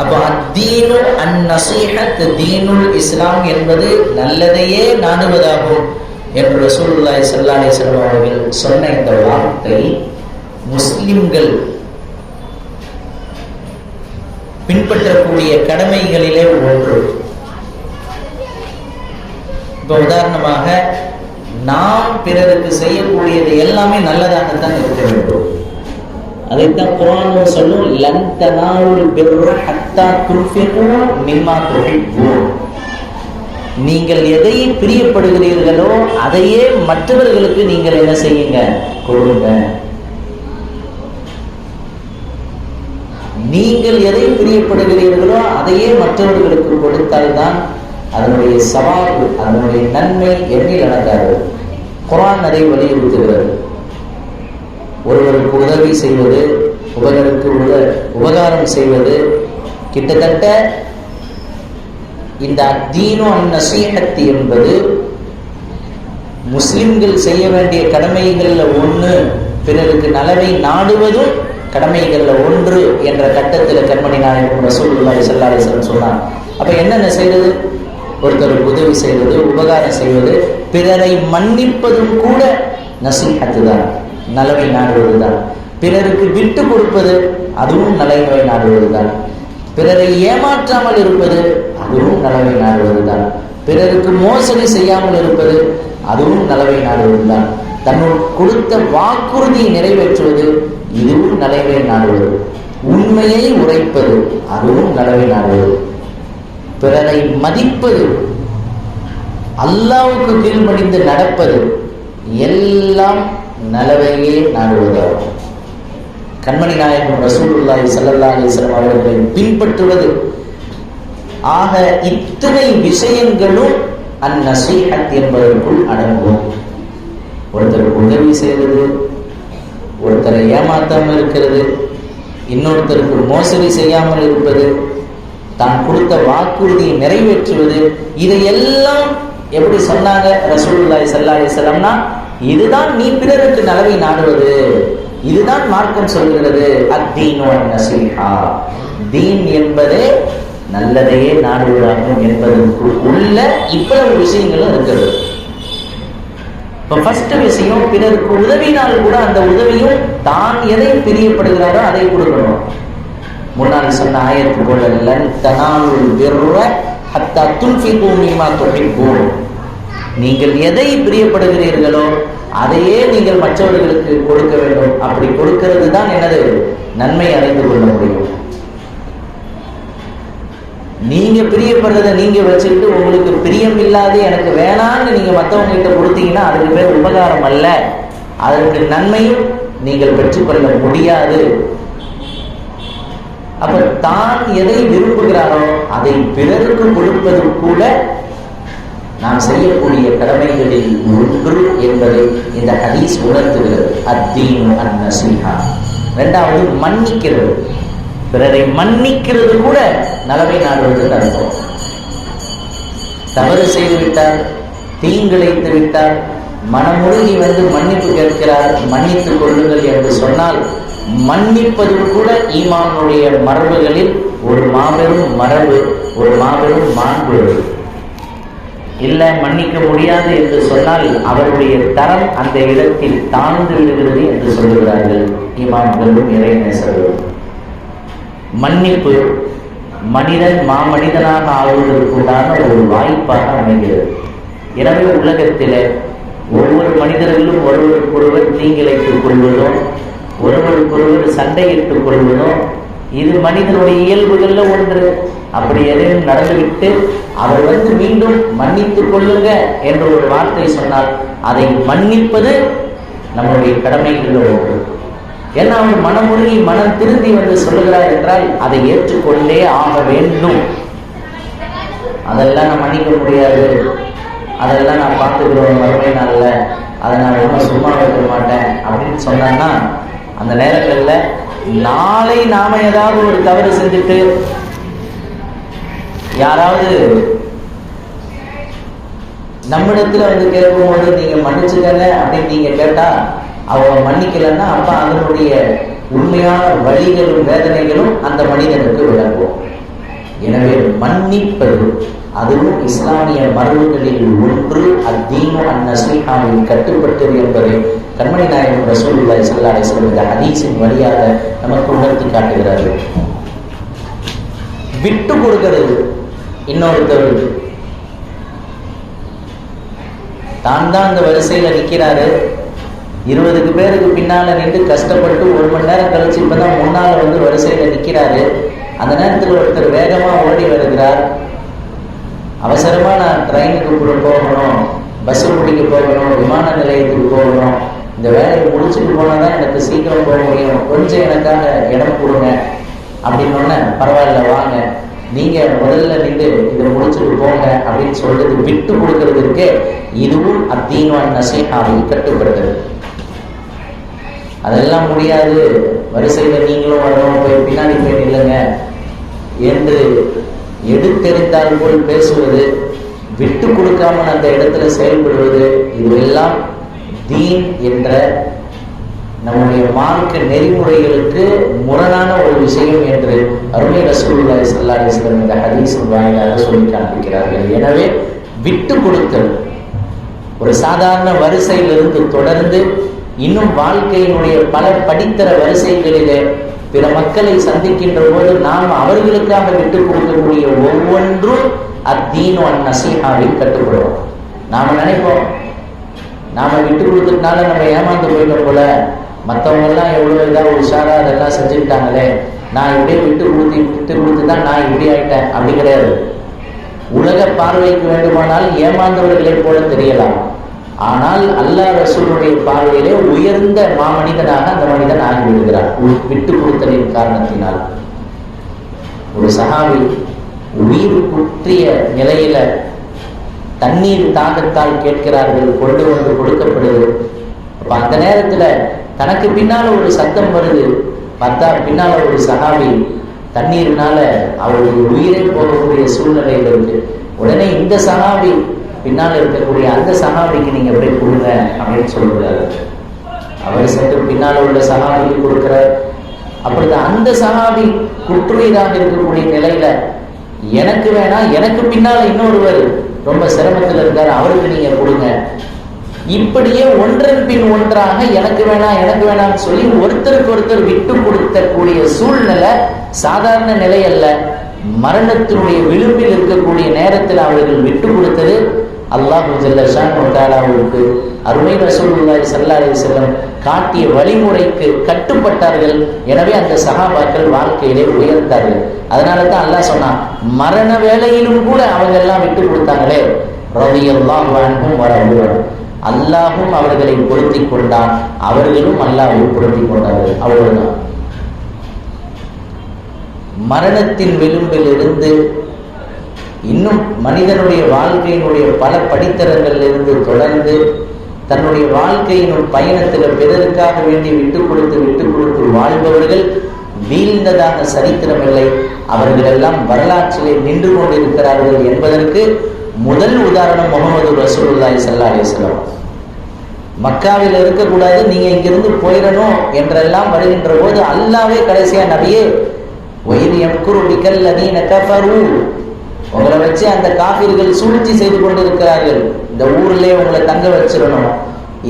அப்போ அத்தீனு அன் தீனுல் இஸ்லாம் என்பது நல்லதையே நாடுவதாகும் என்று ரசூலுல்லாய் ஸல்லல்லாஹு அலைஹி அவர்கள் சொன்ன இந்த வார்த்தை முஸ்லிம்கள் பின்பற்றக்கூடிய கடமைகளிலே ஒன்று. இப்போ உதாரணமாக நாம் பிறருக்கு செய்யக்கூடியது எல்லாமே நல்லதாகத்தான் இருக்க வேண்டும். அதைத்தான் குரானும் சொல்லும் லன் தனாலுல் பிர்ர ஹத்தா துன்ஃபிகு மிம்மா துஹிப்பூன். நீங்கள் எதை பிரியப்படுகிறீர்களோ அதையே மற்றவர்களுக்கு நீங்கள் என்ன செய்யுங்க? கொடுங்க. நீங்கள் எதை பிரியப்படுகிறீர்களோ அதையே மற்றவர்களுக்கு கொடுத்தால்தான் அதனுடைய சவால் அதனுடைய நன்மை எண்ணில் அடங்காது. குரான் அதை வலியுறுத்துகிறது. ஒருவருக்கு உதவி செய்வது உபகருக்கு உத உபகாரம் செய்வது கிட்டத்தட்ட இந்த அத்தீனு நசீஹத் என்பது முஸ்லிம்கள் செய்ய வேண்டிய கடமைகளில் ஒன்று பிறருக்கு நலவை நாடுவதும் கடமைகளில் ஒன்று என்ற கட்டத்தில் கண்மணி நாயகம் ரசூல்லாய் ஸல்லல்லாஹு சொன்னார் வஸல்லம் சொன்னாங்க. அப்ப என்னென்ன செய்வது ஒருத்தருக்கு உதவி செய்வது உபகாரம் செய்வது பிறரை மன்னிப்பதும் கூட நசீகத்து தான் நலவை நாடுவது தான் பிறருக்கு விட்டு கொடுப்பது அதுவும் நலவை நாடுவது தான் பிறரை ஏமாற்றாமல் இருப்பது அதுவும் நலவை நாடுவது தான் பிறருக்கு மோசடி செய்யாமல் இருப்பது அதுவும் நலவை நாடுவதுதான். தன்னுள் கொடுத்த வாக்குறுதியை நிறைவேற்றுவது இதுவும் நலவை நாடுவது. உண்மையை உரைப்பது அதுவும் நலவை நாடுவது. பிறரை மதிப்பது அல்லாவுக்கு கீழ்மடிந்து நடப்பது எல்லாம் நலவையே நாடுவதாகும் கண்மணி நாயகம் ரசூலுல்லாஹி சல்லல்லா அலிஸ்லாம் அவர்களை பின்பற்றுவது. ஆக இத்தனை விஷயங்களும் அந்நசீஹத் என்பதற்குள் அடங்கும். ஒருத்தருக்கு உதவி செய்வது ஒருத்தரை ஏமாத்தாமல் இருக்கிறது இன்னொருத்தருக்கு மோசடி செய்யாமல் இருப்பது தான் கொடுத்த வாக்குறுதியை நிறைவேற்றுவது இதையெல்லாம் எப்படி சொன்னாங்க ரசூலுல்லாய் சல்லா அலிஸ்லாம்னா இதுதான் நீ பிறருக்கு நலவை நாடுவது. இதுதான் மார்க்கம் சொல்கிறது. அத்தீனு தீன் என்பதே நல்லதையே நாடுவதாகும் என்பதற்கு உள்ள இவ்வளவு விஷயங்களும் இருக்கிறது. இப்போ ஃபர்ஸ்ட் விஷயம் பிறருக்கு உதவினால் கூட அந்த உதவியும் தான் எதை பிரியப்படுகிறாரோ அதை கொடுக்கணும். முன்னால் சொன்ன ஆயத்து போல லன் தனால் பிர்ர ஹத்தா துன்ஃபிகு மிம்மா துஹிப்பூன். நீங்கள் எதை பிரியப்படுகிறீர்களோ அதையே நீங்கள் மற்றவர்களுக்கு கொடுக்க வேண்டும். அப்படி கொடுக்கிறது தான் எனது நன்மை அடைந்து கொள்ள முடியும். நீங்க பிரியப்படுறதை நீங்க வச்சுக்கிட்டு உங்களுக்கு பிரியம் இல்லாது எனக்கு வேணான்னு நீங்க மற்றவங்க கிட்ட கொடுத்தீங்கன்னா அதுக்கு பேர் உபகாரம் அல்ல. அதற்கு நன்மையும் நீங்கள் பெற்றுக்கொள்ள முடியாது. அப்ப தான் எதை விரும்புகிறாரோ அதை பிறருக்கு கொடுப்பது கூட நாம் செய்யக்கூடிய கடமைகளில் ஒன்று என்பதை இந்த ஹதீஸ் உணர்த்துகிறது. அத்தீன் அந்நசீஹா ரெண்டாவது மன்னிக்கிறது. பிறரை மன்னிக்கிறது கூட நலவை நாடுவதற்கு அர்த்தம் தவறு செய்து விட்டார் தீங்கிழைத்து விட்டார் மனமுருகி வந்து மன்னிப்பு கேட்கிறார் மன்னித்துக் கொள்ளுங்கள் என்று சொன்னால் மன்னிப்பது கூட ஈமானுடைய மரபுகளில் ஒரு மாபெரும் மரபு ஒரு மாபெரும் மாண்பு. இல்லை மன்னிக்க முடியாது என்று சொன்னால் அவருடைய தரம் அந்த இடத்தில் தாழ்ந்து விடுகிறது என்று சொல்லுகிறார்கள். இமாம்களும் இறைநேசர்களும் மன்னிப்பு மனிதன் மாமனிதனாக ஆகுவதற்குண்டான ஒரு வாய்ப்பாக அமைகிறது. எனவே உலகத்தில் ஒவ்வொரு மனிதர்களும் ஒருவருக்கொருவர் தீங்கிழைத்துக் கொள்வதோ ஒருவருக்கொருவர் சண்டையிட்டுக் கொள்வதோ இது மனிதனுடைய இயல்புகள்ல ஒன்று. அப்படி எதையும் நடந்துவிட்டு அவர் வந்து மீண்டும் மன்னித்துக் கொள்ளுங்க என்ற ஒரு வார்த்தை சொன்னால் அதை மன்னிப்பது நம்முடைய கடமைகளில் ஒன்று. ஏன்னா அவர் மனமுருகி மனம் திருந்தி வந்து சொல்லுகிறார் என்றால் அதை ஏற்றுக்கொண்டே ஆக வேண்டும். அதெல்லாம் நான் மன்னிக்க முடியாது. அதெல்லாம் நான் பார்த்துக்கிறோம் வறுமை நாளில். அதை நான் ரொம்ப சும்மா வைக்க மாட்டேன் அப்படின்னு சொன்னான்னா அந்த நேரங்களில் நாளை நாம ஏதாவது ஒரு தவறு செஞ்சுட்டு யாராவது நம்மிடத்துல வந்து கேட்கும்போது நீங்க மன்னிச்சுக்கல அப்படின்னு நீங்க கேட்டா அவங்க மன்னிக்கலைன்னா அப்ப அதனுடைய உண்மையான வழிகளும் வேதனைகளும் அந்த மனிதனுக்கு விளங்கும். மன்னிப்பது. அதுவும் இஸ்லாமிய மரபுகளில் ஒன்று அத்தீனு அந்நசீஹாவில் கட்டுப்பட்டது என்பதை கண்மணி நாயகம் ரசூலுல்லாஹி ஸல்லல்லாஹு அலைஹி இந்த ஹதீஸின் வழியாக நமக்கு உணர்த்தி காட்டுகிறார்கள். விட்டு கொடுக்கிறது இன்னொருத்தர். தான் தான் அந்த வரிசையில நிக்கிறாரு. இருபதுக்கு பேருக்கு பின்னால நின்று கஷ்டப்பட்டு ஒரு மணி நேரம் கழிச்சு இப்பதான் முன்னால வந்து வரிசையில நிக்கிறாரு. அந்த நேரத்தில் ஒருத்தர் வேகமாக ஓடி வருகிறார். அவசரமாக நான் ட்ரெயினுக்கு கூட போகணும் பஸ்ஸு பிடிக்க போகணும் விமான நிலையத்துக்கு போகணும். இந்த வேலையை முடிச்சுட்டு போனால் தான் எனக்கு சீக்கிரம் போக முடியும். கொஞ்சம் எனக்காக இடம் கொடுங்க. அப்படின்னு பரவாயில்ல வாங்க. நீங்க முதல்ல நின்று இதை முடிச்சுட்டு போங்க அப்படின்னு சொல்றது விட்டு கொடுக்கறதுக்கு இதுவும் அத்தீன்வான் நசீஹாவில் கட்டுப்படுகிறது. அதெல்லாம் முடியாது. வரிசையில் நீங்களும் வரணும். போய் பின்னாடி போய் இல்லைங்க என்று எடுத்தெடுத்தால் போல் பேசுவது விட்டு கொடுக்காமல் அந்த இடத்துல செயல்படுவது இதுவெல்லாம் தீன் என்ற நம்முடைய மார்க்க நெறிமுறைகளுக்கு முரணான ஒரு விஷயம் என்று அருமை ரசூலுல்லாஹி ஸல்லல்லாஹு இந்த ஹதீஸின் வாயிலாக சொல்லி காண்பிக்கிறார்கள். எனவே விட்டு கொடுத்தல் ஒரு சாதாரண வரிசையிலிருந்து தொடர்ந்து இன்னும் வாழ்க்கையினுடைய பல படித்தர வரிசைகளிலே பிற மக்களை சந்திக்கின்ற போது நாம் அவர்களுக்காக விட்டுக் கொடுக்கக்கூடிய ஒவ்வொன்றும் அத்தீன் அன் நசீஹாவில் கட்டுப்படுவோம் நாம நினைப்போம். நாம விட்டு கொடுத்ததுனால நம்ம ஏமாந்து போயிட்டோம் போல. மற்றவங்க எல்லாம் எவ்வளவு இதா உஷாரா அதெல்லாம் செஞ்சுக்கிட்டாங்களே. நான் இப்படியே விட்டு கொடுத்து விட்டு கொடுத்து தான் நான் இப்படி ஆயிட்டேன். அப்படி கிடையாது. உலக பார்வைக்கு வேண்டுமானால் ஏமாந்தவர்களை போல தெரியலாம். ஆனால் அல்லாஹ் ரசூலுடைய பார்வையிலே உயர்ந்த மாமனிதனாக அந்த மனிதன் ஆகிவிடுகிறார் விட்டு கொடுத்தலின் காரணத்தினால். ஒரு சகாவி உயிர் குற்றிய நிலையில தண்ணீர் தாகத்தால் கேட்கிறார்கள் கொண்டு வந்து கொடுக்கப்படுது அப்ப அந்த நேரத்துல தனக்கு பின்னால ஒரு சத்தம் வருது. பார்த்தா பின்னால ஒரு சகாவி தண்ணீர்னால அவருடைய உயிரை போகக்கூடிய சூழ்நிலையில் இருக்கு உடனே இந்த சகாவி பின்னால் இருக்கக்கூடிய அந்த சகாபிக்கு நீங்க போய் கொடுங்க அப்படின்னு சொல்லுகிறாரு. அவர் சென்று பின்னால் உள்ள சகாபிக்கு கொடுக்கிறார். அப்படிதான் அந்த சகாபி குற்றுயிராக இருக்கக்கூடிய நிலையில எனக்கு வேணாம் எனக்கு பின்னால இன்னொருவர் ரொம்ப சிரமத்தில் இருக்காரு அவருக்கு நீங்க கொடுங்க. இப்படியே ஒன்றன் பின் ஒன்றாக எனக்கு வேணாம் எனக்கு வேணாம்னு சொல்லி ஒருத்தருக்கு ஒருத்தர் விட்டு கொடுக்கக்கூடிய சூழ்நிலை சாதாரண நிலை அல்ல. மரணத்தினுடைய விளிம்பில் இருக்கக்கூடிய நேரத்தில் அவர்கள் விட்டு கொடுத்தது அல்லாஹ் ஜல்லாவுக்கு அருமை ரசூல்லாய் ஸல்லல்லாஹு செல்லம் காட்டிய வழிமுறைக்கு கட்டுப்பட்டார்கள். எனவே அந்த சகாபாக்கள் வாழ்க்கையிலே உயர்ந்தார்கள். அதனால தான் அல்லாஹ் சொன்னான் மரண வேலையிலும் கூட அவங்க எல்லாம் விட்டு கொடுத்தாங்களே. ரவியெல்லாம் வாழ்க்கும் வர அல்லாஹும் அவர்களை பொருத்தி கொண்டான். அவர்களும் அல்லாஹை பொருத்தி கொண்டார்கள். அவ்வளவுதான். மரணத்தின் விளிம்பில் இருந்து இன்னும் மனிதனுடைய வாழ்க்கையினுடைய பல படித்தரங்களிலிருந்து தொடர்ந்து தன்னுடைய வாழ்க்கையினும் பயணத்தில் பிறருக்காக வேண்டி விட்டு கொடுத்து விட்டு கொடுத்து வாழ்பவர்கள் வீழ்ந்ததாக சரித்திரமில்லை அவர்கள் எல்லாம் வரலாற்றிலே நின்று கொண்டிருக்கிறார்கள் என்பதற்கு முதல் உதாரணம் முகமது ரசூலுல்லாய் ஸல்லல்லாஹு மக்காவில் இருக்கக்கூடாது நீங்க இங்கிருந்து போயிடணும் என்றெல்லாம் வருகின்ற போது அல்லாவே கடைசியா நபியே ஒயிரியம் எம்குரு பிகல் லதீன உங்களை வச்சு அந்த காபிர்கள் சூழ்ச்சி செய்து கொண்டிருக்கிறார்கள். இந்த ஊர்லயே உங்களை தங்க வச்சிடணும்.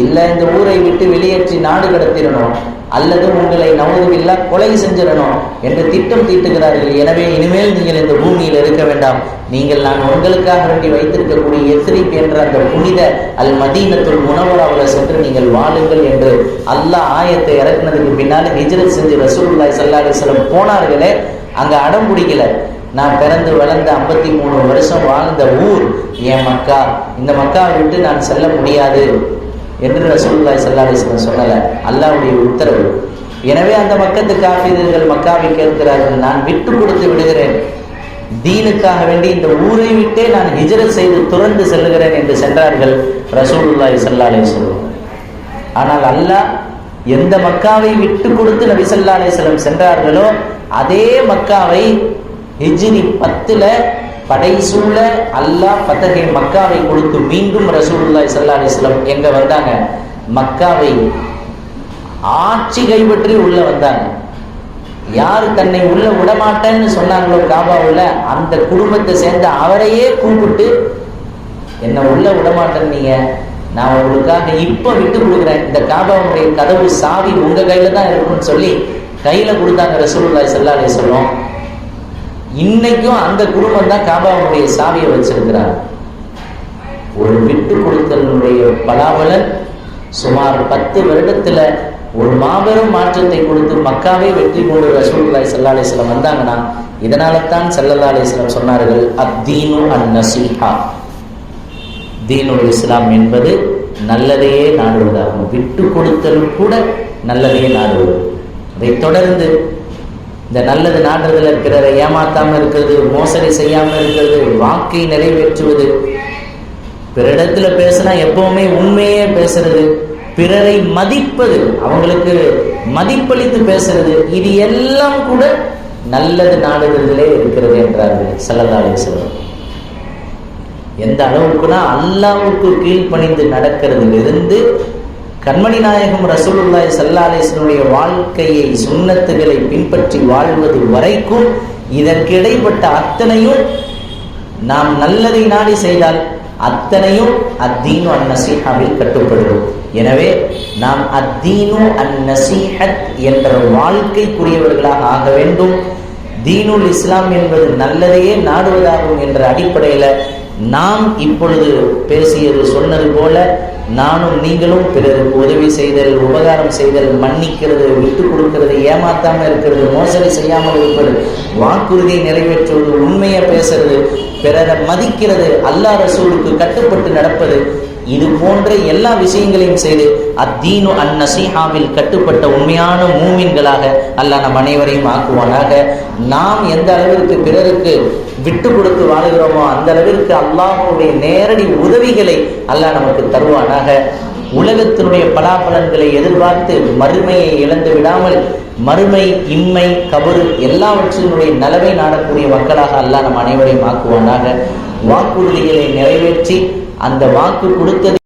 இல்ல இந்த ஊரை விட்டு வெளியேற்றி நாடு கடத்திடணும். அல்லது உங்களை நவதுவில்லா கொலை செஞ்சிடணும் என்று திட்டம் தீட்டுகிறார்கள். எனவே இனிமேல் நீங்கள் இந்த பூமியில் இருக்க வேண்டாம். நீங்கள் நான் உங்களுக்காக வேண்டி வைத்திருக்கக்கூடிய எத்ரிப் என்ற அந்த புனித அல் மதீனத்துள் அவரை சென்று நீங்கள் வாழுங்கள் என்று அல்லாஹ் ஆயத்தை இறக்குனதுக்கு பின்னால் ஹிஜ்ரத் செஞ்சு ரசூல்லாய் ஸல்லல்லாஹு அலைஹி போனார்களே அங்க அடம் பிடிக்கல. நான் பிறந்து வளர்ந்த ஐம்பத்தி மூணு வருஷம் வாழ்ந்த ஊர் என் மக்கா. இந்த மக்காவை விட்டு நான் செல்ல முடியாது என்று ரசூல்லாய் ஸல்லல்லாஹு அலைஹி அல்லாவுடைய உத்தரவு. எனவே அந்த மக்கத்து காப்பீரர்கள் மக்காவை கேட்கிறார்கள். நான் விட்டு கொடுத்து விடுகிறேன். தீனுக்காக வேண்டி இந்த ஊரை விட்டே நான் ஹிஜரத் செய்து துறந்து செல்லுகிறேன் என்று சென்றார்கள் ரசூலுல்லாய் ஸல்லல்லாஹு அலைஹி ஆனால் அல்லாஹ் எந்த மக்காவை விட்டு கொடுத்து நபி ஸல்லல்லாஹு சென்றார்களோ அதே மக்காவை ஹிஜ்ரி பத்துல படைசூழ அல்லாஹ் பத்தகை மக்காவை கொடுத்து மீண்டும் ரசூலுல்லாய் சல்லா அலைஹி எங்கே எங்க வந்தாங்க? மக்காவை ஆட்சி கைப்பற்றி உள்ள வந்தாங்க. யார் தன்னை உள்ள விடமாட்டேன்னு சொன்னாங்களோ காபாவில் அந்த குடும்பத்தை சேர்ந்த அவரையே கூப்பிட்டு என்னை உள்ள விடமாட்டேன் நீங்க நான் உங்களுக்காக இப்போ விட்டு கொடுக்குறேன். இந்த காபாவுடைய கதவு சாவி உங்க கையில தான் இருக்கும்னு சொல்லி கையில கொடுத்தாங்க ரசூலுல்லாய் சல்லா அலி சொல்லுவோம் இன்னைக்கும் அந்த குடும்பம் தான் காபாவுடைய சாவியை வச்சிருக்கிறார். ஒரு விட்டு கொடுத்தலுடைய பலாபலன் சுமார் பத்து வருடத்துல ஒரு மாபெரும் மாற்றத்தை கொடுத்து மக்காவே வெற்றி கொண்டு ரசூல்லாய் ஸல்லல்லாஹு வந்தாங்கன்னா இதனால தான் ஸல்லல்லாஹு சொன்னார்கள் அத்தீனு அன் நசீஹா தீனுல் இஸ்லாம் என்பது நல்லதையே நாடுவதாகும். விட்டு கொடுத்தலும் கூட நல்லதையே நாடுவது. அதைத் தொடர்ந்து இந்த நல்லது நாடுறதுல இருக்கிறத ஏமாத்தாம இருக்கிறது மோசடி செய்யாம இருக்கிறது வாக்கை நிறைவேற்றுவது. பிறரிடத்துல பேசினா எப்பவுமே உண்மையே பேசுறது பிறரை மதிப்பது அவங்களுக்கு மதிப்பளித்து பேசுறது இது எல்லாம் கூட நல்லது நாடுகிறதுலே இருக்கிறது என்றார்கள் செல்லதாலே செல்வம் எந்த அளவுக்குனா அல்லாவுக்கு கீழ்ப்பணிந்து நடக்கிறதிலிருந்து கண்மணி நாயகம் ரசூலுல்லாய் சல்லாலேசனுடைய வாழ்க்கையை சுண்ணத்துகளை பின்பற்றி வாழ்வது வரைக்கும் இதற்கு இடைப்பட்ட அத்தனையும் நாம் நல்லதை நாடி செய்தால் அத்தனையும் அத்தீனு அன் நசீஹாவில் எனவே நாம் அத்தீனு அன் நசீஹத் என்ற வாழ்க்கைக்குரியவர்களாக ஆக வேண்டும். தீனுல் இஸ்லாம் என்பது நல்லதையே நாடுவதாகும் என்ற அடிப்படையில் நாம் இப்பொழுது பேசியது சொன்னது போல நானும் நீங்களும் பிறருக்கு உதவி செய்தல் உபகாரம் செய்தல் மன்னிக்கிறது விட்டு கொடுக்கிறது ஏமாத்தாம இருக்கிறது மோசடி செய்யாமல் இருப்பது வாக்குறுதியை நிறைவேற்றுவது உண்மையை பேசுறது பிறரை மதிக்கிறது அல்லாஹ் ரசூலுக்கு கட்டுப்பட்டு நடப்பது இது போன்ற எல்லா விஷயங்களையும் செய்து அத்தீனு அன் நசீஹாவில் கட்டுப்பட்ட உண்மையான மூமின்களாக அல்லாஹ் நம் அனைவரையும் ஆக்குவானாக. நாம் எந்த அளவிற்கு பிறருக்கு விட்டு கொடுத்து வாழுகிறோமோ அந்த அளவிற்கு அல்லாஹனுடைய நேரடி உதவிகளை அல்லாஹ் நமக்கு தருவானாக. உலகத்தினுடைய பலாபலன்களை எதிர்பார்த்து மறுமையை இழந்து விடாமல் மறுமை இம்மை கபரு எல்லாவற்றினுடைய நலவை நாடக்கூடிய மக்களாக அல்லாஹ் நம் அனைவரையும் ஆக்குவானாக. வாக்குறுதிகளை நிறைவேற்றி அந்த வாக்கு கொடுத்தது